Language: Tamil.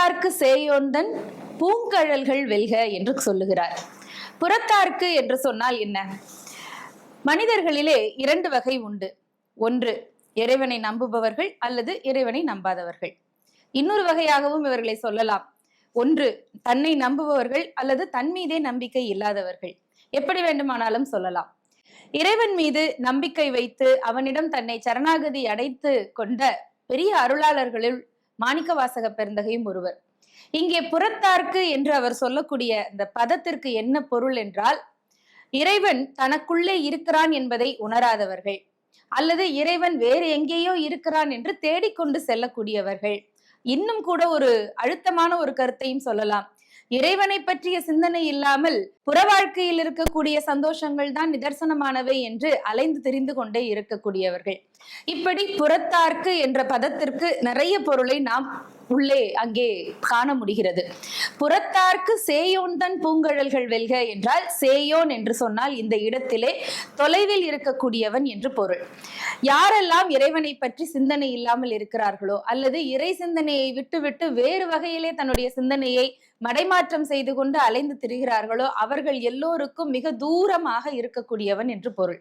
புறத்தார்க்கு சேயோந்தன் பூங்கழல்கள் வெல்க என்று சொல்லுகிறார். புறத்தார்க்கு என்று சொன்னால் என்ன? மனிதர்களிலே இரண்டு வகை உண்டு. ஒன்று இறைவனை நம்புபவர்கள் அல்லது இறைவனை நம்பாதவர்கள். இன்னொரு வகையாகவும் இவர்களை சொல்லலாம். ஒன்று தன்னை நம்புபவர்கள் அல்லது தன் மீதே நம்பிக்கை இல்லாதவர்கள். எப்படி வேண்டுமானாலும் சொல்லலாம். இறைவன் மீது நம்பிக்கை வைத்து அவனிடம் தன்னை சரணாகதி அடைத்து கொண்ட பெரிய அருளாளர்களுள் மாணிக்க வாசக பெருந்தகையும் ஒருவர். இங்கே புறத்தார்க்கு என்று அவர் சொல்லக்கூடிய இந்த பதத்திற்கு என்ன பொருள் என்றால் இறைவன் தனக்குள்ளே இருக்கிறான் என்பதை உணராதவர்கள் அல்லது இறைவன் வேறு எங்கேயோ இருக்கிறான் என்று தேடிக்கொண்டு செல்லக்கூடியவர்கள். இன்னும் கூட ஒரு அழுத்தமான ஒரு கருத்தையும் சொல்லலாம். இறைவனை பற்றிய சிந்தனை இல்லாமல் புற வாழ்க்கையில் இருக்கக்கூடிய சந்தோஷங்கள் தான் நிதர்சனமானவை என்று அலைந்து தெரிந்து கொண்டே இருக்கக்கூடியவர்கள். இப்படி புறத்தார்க்கு என்ற பதத்திற்கு நிறைய பொருளை நாம் உள்ளே அங்கே காண முடிகிறது புறத்தார்க்கு சேயோன்தன் பூங்கழல்கள் வெல்க என்றால் சேயோன் என்று சொன்னால் இந்த இடத்திலே தொலைவில் இருக்கக்கூடியவன் என்று பொருள். யாரெல்லாம் இறைவனை பற்றி சிந்தனை இல்லாமல் இருக்கிறார்களோ அல்லது இறை சிந்தனையை விட்டுவிட்டு வேறு வகையிலே தன்னுடைய சிந்தனையை மடைமாற்றம் செய்து கொண்டு அலைந்து திரிகிறார்களோ அவர்கள் எல்லோருக்கும் மிக தூரமாக இருக்கக்கூடியவன் என்று பொருள்.